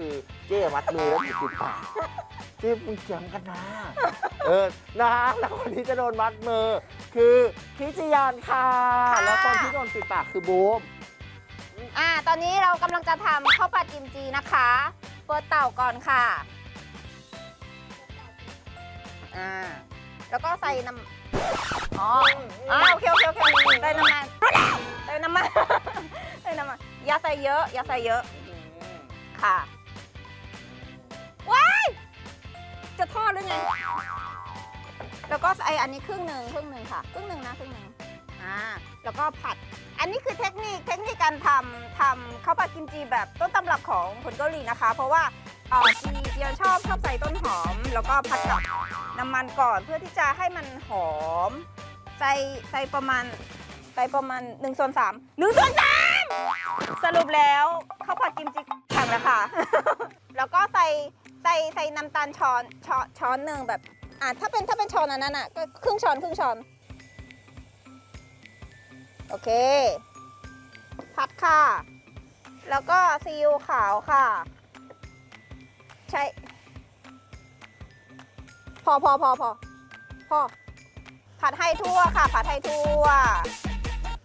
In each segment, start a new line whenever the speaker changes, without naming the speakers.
คือเจ๊มัดมือแล้วปิดปากเจ๊มึงจำกันนะเออนะแล้วคนที่จะโดนมัดมือ คือพิจิยานค่ะ
ค่ะ
แล้วคนที่โดนปิดปากคือบูม
อ่า ตอนนี้เรากำลังจะทำข้าวผัดกิมจีนะคะ เปิดเต่าก่อนค่ะ อ่า แล้วก็ใส่น้ำอ๋ออ่าโอเคโอเคโอเคใส่น้ำมันใส่น้ำมันใส่น้ำมันอย่าใส่เยอะ อย่าใส่เยอะ ค่ะ ทอดหรือไง แล้วก็ใส่อันนี้ครึ่งหนึ่งครึ่งหนึ่งค่ะ ครึ่งหนึ่งนะครึ่งหนึ่งอ่า แล้วก็ผัด อันนี้คือเทคนิคเทคนิคการทำทำข้าวผัดกิมจีแบบต้นตำรับของคนเกาหลีนะคะ เพราะว่าเออจีเจียนชอบชอบใส่ต้นหอม แล้วก็ผัดกับน้ำมันก่อนเพื่อที่จะให้มันหอม ใส่ใส่ประมาณใส่ประมาณ1ส่วน3 1ส่วน3สรุปแล้วข้าวผัดกิมจิแข็งแล้วค่ะ แล้วก็ใส่ ใส่ใส่น้ำตาลช้อนช้อนช้อนหนึ่งแบบอะถ้าเป็นถ้าเป็นช้อนอันนั้นอะก็ครึ่งช้อนครึ่งช้อน โอเค ผัดค่ะ แล้วก็ซีอิ๊วขาวค่ะ ใช่พอพอพอพอพอผัดให้ทั่วค่ะ ผัดให้ทั่ว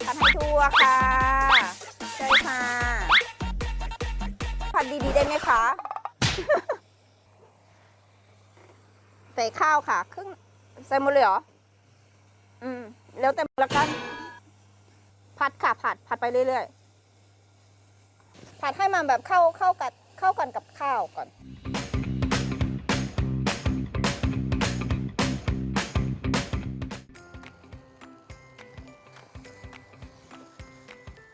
ผัดให้ทั่วค่ะใช่ค่ะ ผัดดีๆได้ไหมคะ ใส่ข้าวค่ะ ครึ่งใส่หมดเลยเหรอ อืม แล้วแต่ละกัน ผัดค่ะ ผัด ผัดไปเรื่อยๆ ผัดให้มันแบบเข้าเข้ากับเข้ากันกับข้าวก่อน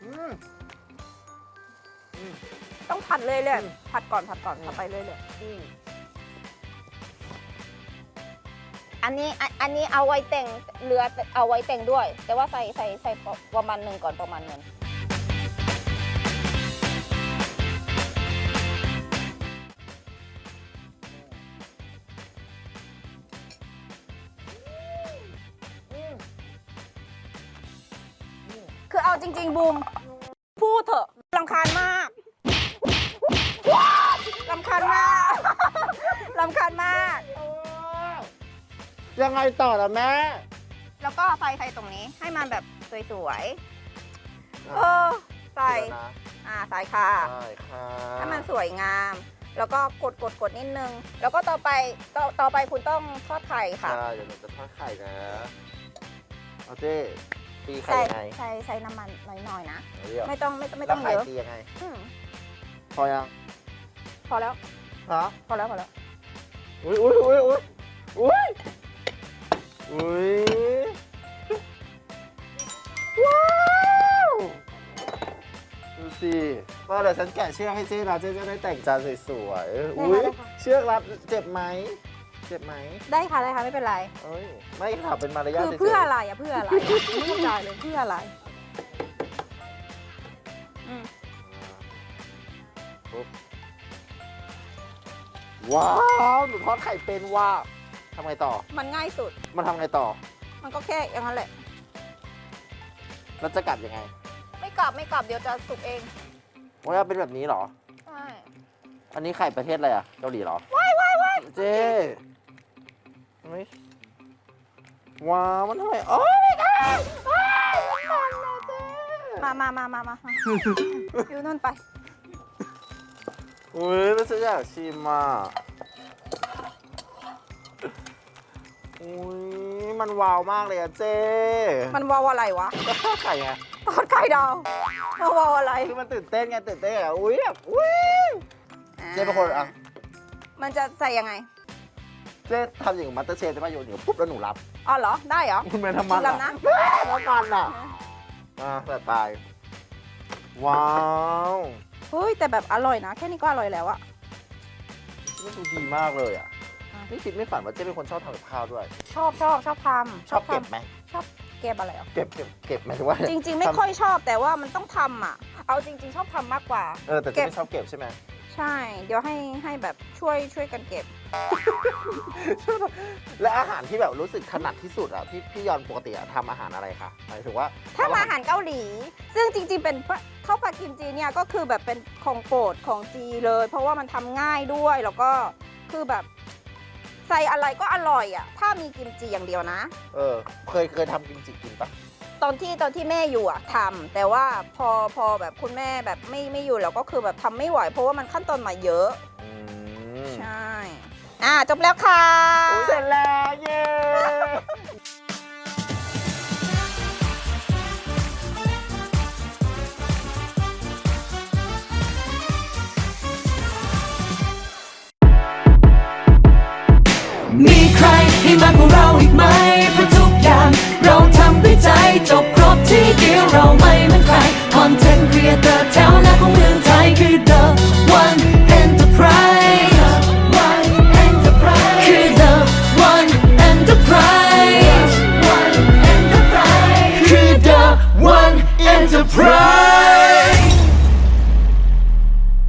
อืม
ต้องผัดเรื่อยๆผัดก่อนผัดก่อนผัดไปเรื่อย
อืม
ๆ อันนี้อันอันนี้เอาไว้แต่งเรือเอาไว้แต่งด้วย แต่ว่าใส่ใส่ใส่ประมาณหนึ่งก่อนประมาณหนึ่งคือเอาจริง ๆบูมพูดเถอะลำคาญมาก
ยังไงต่อล่ะแม่
แล้วก็ใส่ใส่ตรงนี้ให้มันแบบสวยๆเออใส่
เดี๋ยวนะ
อ่าใส่ค่ะ
ใช่ค่ะ
ให้มันสวยงาม แล้วก็กดกดกดนิดนึง แล้วก็ต่อไปต่อต่อไปคุณต้องทอดไข่ค่ะ
ใช่เดี๋ยวหนูจะทอดไข่นะเอาเจ้ตีไข่
ใส่
ยังไง
ใส่ใส่น้ำมันหน่อยๆนะ
เดี๋ยว
ไม่ต้องไม่ไม่
แล้
ต้
ว
อง
ไข่
เยอะ
ตียังไง
อืม
พอยัง
พอแล้ว
ฮะ
พอแล้วพอแล้ว
อุ้ยอุ้ยอุ้ยอุ้ยอุ้ย อุ้ยว้าวดูสิว่าเดี๋ยวฉันแกะเชือกให้เจ๊นะเจ๊จะได้แต่งจานสวยๆอุ้ยเชือกรัดเจ็บไหมเจ็บไหม
ได้ค่ะได้ค่ะไม่เป็นไร
เอ้ยไม่ค่ะเป็นมารยาท
คือ
ฉยๆ
เพื่ออะไรอะเพื่ออะไรไม่เข้าใจเลยเพื่ออะไรอืม
ปุ๊บว้าว หนูทอดไข่เป็นว่า ทำไงต่อ
มันง่ายสุด
มันทำไงต่อ
มันก็แค่อย่างนั้นแหละ
แล้วจะกลับยังไง
ไม่กรอบไม่กรอบเดี๋ยวจะสุกเอง
ว่าเป็นแบบนี้เหรอ
ใช่
อันนี้ไข่ประเทศอะไรอะเกาหลีเหรอ ว้ายว้ายว้ายเจ๊ไม่ว้าวมันทำไมโอ้ยไม่ได้ว้ายมันมันนะเจ๊
มามามามามามาอยู่นู่นไป
อุ้ยมันจะอยากชิมอะ อุ้ยมันว้าวมากเลยอะเจ๊
มันวาวอะไรวะ
ก็ทอดไข่ไง
ทอดไข่ดาวมันวาวอะไร
คือมันตื่นเต้นไงตื่นเต้นอะอุ้ยแบบอุ้ยเจ๊เป็นคนอะ
มันจะใส่ยังไง
เจ๊ทำอย่างมัตเตอร์เชฟใช่ไหมโยนอย่างปุ๊บแล้วหนูรับ
อ๋อเหรอได้เหรอ
คุณแม่ทำมัน
รั
อะ
บนะ
น้ำมันอะอ่าแต่ตายว้าว
เฮ้ยแต่แบบอร่อยนะ แค่นี้ก็อร่อยแล้วอะ
นี่ดูดีมากเลยอะ ไม่คิดไม่ฝันว่าเจ๊เป็นคนชอบทำกับข้าวด้วย
ชอบชอบชอบทำ
ชอบเก็บไหม
ชอบเก็บอะไรอะ
เก็บเก็บเก็บหมายถึงว่า
จริง ๆ ไม่ค่อยชอบแต่ว่ามันต้องทำอะ เอาจริง ๆ ชอบทำมากกว่า
เออแต่
เก็
เจ๊
บ
ไม่ชอบเก็บใช่ไหม
ใช่ เดี๋ยวให้ให้แบบช่วยช่วยกันเก็บ
และอาหารที่แบบรู้สึกถนัดที่สุดอะพี่พี่ยอนปกติอะทำอาหารอะไรคะหมายถึงว่า
ถ้ามาอาหารเกาหลี ซึ่งจริง ๆ เป็นข้าวผัดกิมจีเนี่ยก็คือแบบเป็นของโปรดของจีเลย เพราะว่ามันทำง่ายด้วยแล้วก็คือแบบ ใส่อะไรก็อร่อยอะ ถ้ามีกิมจีอย่างเดียวนะ
เออ เคยเคยทำกิมจิกินปะ
ตอนที่ตอนที่แม่อยู่อะทำแต่ว่าพอพอแบบคุณแม่แบบไม่ไม่อยู่แล้วก็คือแบบทำไม่ไหว เพราะว่ามันขั้นตอนมาเยอะ
อืม
ใช่ อ่าจบแล้วค่ะ
โอ้เสร็จแล้ว เย้